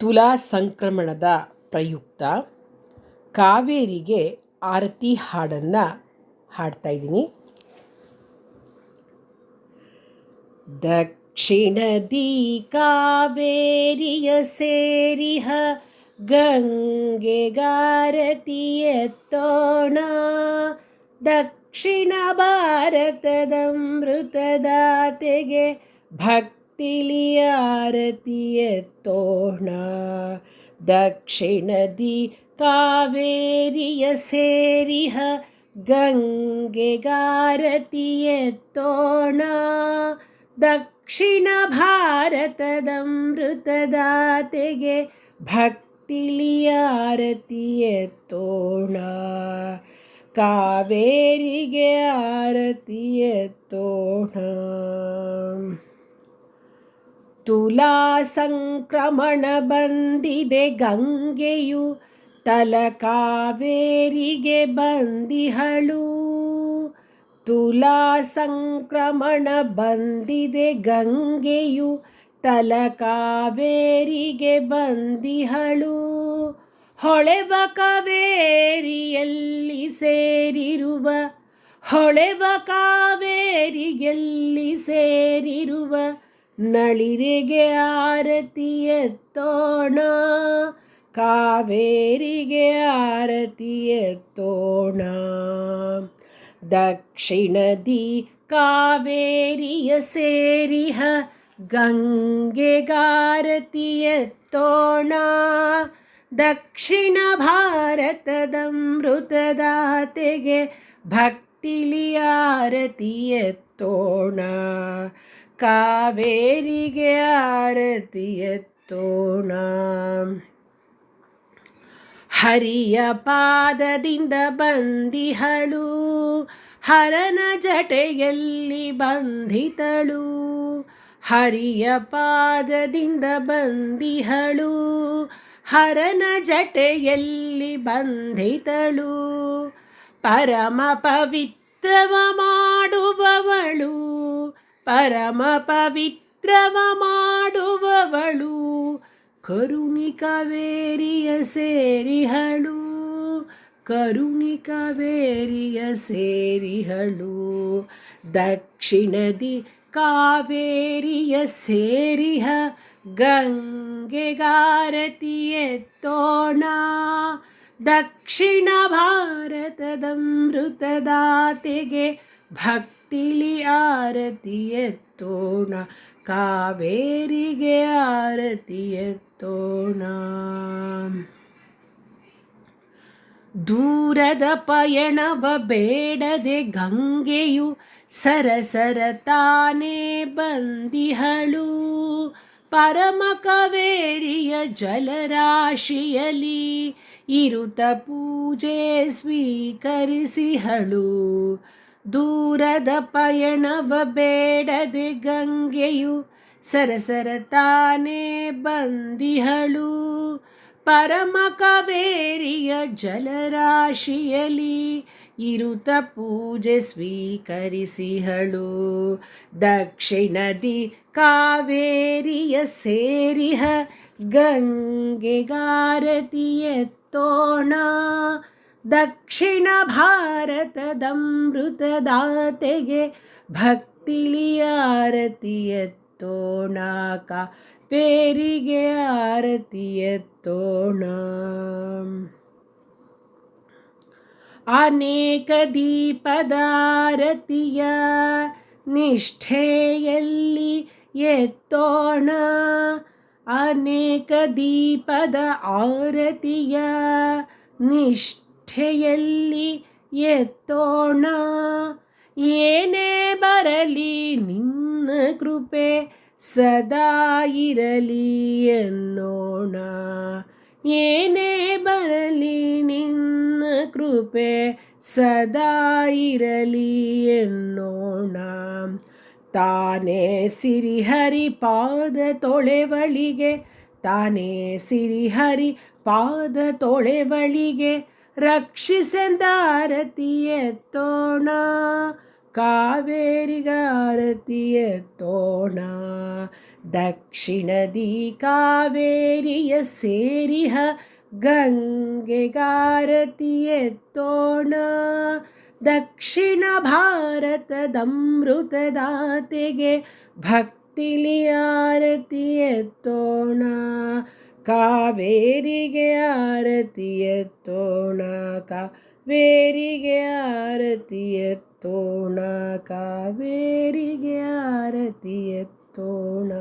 ತುಲಾ ಸಂಕ್ರಮಣದ ಪ್ರಯುಕ್ತ ಕಾವೇರಿಗೆ ಆರತಿ ಹಾಡನ್ನು ಹಾಡ್ತಾ ಇದ್ದೀನಿ. ದಕ್ಷಿಣದಿ ಕಾವೇರಿಯ ಸೇರಿಹ ಗಂಗೆಗಾರತಿ ತೋಣ ದಕ್ಷಿಣ ಭಾರತದ ಮೃತದಾತೆಗೆ ಭಕ್ತಿಲಿ ಆರತಿ ಎತ್ತೋಣ ದಕ್ಷಿಣದಿ ಕಾವೇರಿಯ ಸೇರಿಹ ಗಂಗೆಗಾರತಿ ಎತ್ತೋಣ ದಕ್ಷಿಣ ಭಾರತದ ಮೃತದಾತೆಗೆ ಭಕ್ತಿಲಿ ಆರತಿ ಎತ್ತೋಣ ಕಾವೇರಿಗೆ ಆರತಿ ಎತ್ತೋಣ ತುಲಾ ಸಂಕ್ರಮಣ ಬಂದಿದೆ ಗಂಗೆಯು ತಲ ಕಾವೇರಿಗೆ ಬಂದಿಹಳು. ತುಲಾ ಸಂಕ್ರಮಣ ಬಂದಿದೆ ಗಂಗೆಯು ತಲ ಕಾವೇರಿಗೆ ಬಂದಿಹಳು. ಹೊಳೆವ ಕಾವೇರಿಯಲ್ಲಿ ಸೇರಿರುವ, ಹೊಳೆವ ಕಾವೇರಿಯಲ್ಲಿ ಸೇರಿರುವ ನಳಿರೆಗೆ ಆರತಿ ಎತ್ತೋಣ ಕಾವೇರಿಗೆ ಆರತಿ ಎತ್ತೋಣ ದಕ್ಷಿಣದಿ ಕಾವೇರಿಯ ಸೇರಿಹ ಗಂಗೆಗಾರತಿ ಎತ್ತೋಣ ದಕ್ಷಿಣ ಭಾರತದ ಮೃತದಾತೆಗೆ ಭಕ್ತಿಲಿ ಆರತಿ ಎತ್ತೋಣ ಕಾವೇರಿಗೆ ಆರತಿ ಎತ್ತೋಣ ಹರಿಯ ಪಾದದಿಂದ ಬಂದಿಹಳು, ಹರನ ಜಟೆಯಲ್ಲಿ ಬಂಧಿತಳು. ಹರಿಯ ಪಾದದಿಂದ ಬಂದಿಹಳು, ಹರನ ಜಟೆಯಲ್ಲಿ ಬಂಧಿತಳು. ಪರಮ ಪವಿತ್ರವ ಮಾಡುವವಳು ಪರಮ ಪವಿತ್ರವ ಮಾಡುವವಳು ಕರುಣಿಕವೇರಿಯ ಸೇರಿಹಳು ಕರುಣಿಕವೇರಿಯ ಸೇರಿಹಳು ದಕ್ಷಿಣದಿ ಕಾವೇರಿಯ ಸೇರಿಹ ಗಂಗೆಗಾರತಿ ಎತ್ತೋಣ ದಕ್ಷಿಣ ಭಾರತದ ಮೃತದಾತೆಗೆ ಭಕ್ತಿಲಿ ಆರತಿ ಎತ್ತೋಣ, ಕಾವೇರಿಗೆ ಆರತಿ ಎತ್ತೋಣ. ದೂರದ ಪಯಣವ ಬೇಡದೆ ಗಂಗೆಯು ಸರಸರ ತಾನೇ ಬಂದಿಹಳು. ಪರಮ ಕಾವೇರಿಯ ಜಲರಾಶಿಯಲಿ ಇರುತ ಪೂಜೆ ಸ್ವೀಕರಿಸಿಹಳು. ದೂರದ ಪಯಣವ ಬೇಡದೆ ಗಂಗೆಯು ಸರಸರ ತಾನೇ ಬಂದಿಹಳು. ಪರಮ ಕಾವೇರಿಯ ಜಲರಾಶಿಯಲಿ ಇರುತ ಪೂಜೆ ಸ್ವೀಕರಿಸಿಹಳು. ದಕ್ಷಿಣದಿ ಕಾವೇರಿಯ ಸೇರಿಹ ಗಂಗೆಗಾರತಿಯ ಎತ್ತೋಣ. ದಕ್ಷಿಣ ಭಾರತದ ಮೃತದಾತೆಗೆ ಭಕ್ತಿಲಿ ಪೇರಿಗೆ ಎತ್ತೋಣ ಕಾವೇರಿಗೆ ಆರತಿ ಎತ್ತೋಣ. ಅನೇಕ ದೀಪದಾರತಿಯ ನಿಷ್ಠೆಯಲ್ಲಿ ಎತ್ತೋಣ. ಅನೇಕ ದೀಪದ ಆರತಿಯ ನಿಷ್ಠೆಯಲ್ಲಿ ಎತ್ತೋಣ. ಏನೇ ಬರಲಿ ನಿನ್ನ ಕೃಪೆ ಸದಾ ಇರಲಿ ಎನ್ನೋಣ. ಏನೇ ಬರಲಿ ನಿನ್ನ ಕೃಪೆ ಸದಾ ಇರಲಿ ಎನ್ನೋಣ. ತಾನೇ ಸಿರಿಹರಿ ಪಾದ ತೊಳೆವಳಿಗೆ ತಾನೇ ಸಿರಿಹರಿ ಪಾದ ತೊಳೆವಳಿಗೆ ರಕ್ಷಿಸೆಂದಾರತಿ ಎತ್ತೋಣ ಕಾವೇರಿಗಾರತಿ ಎತ್ತೋಣ ದಕ್ಷಿಣದಿ ಕಾವೇರಿಯ ಸೇರಿಹ ಗಂಗೆಗಾರತಿ ಎತ್ತೋಣ ದಕ್ಷಿಣ ಭಾರತದಮೃತದಾತೆಗೆ ಭಕ್ತಿಲಿ ಆರತಿ ಎತ್ತೋಣ ಕಾವೇರಿಗೆ ಆರತಿ ಎತ್ತೋಣ ಕಾವೇರಿಗೆ ಆರತಿ ಎತ್ತೋಣ ಕಾವೇರಿಗೆ ಆರತಿ ಎತ್ತೋಣ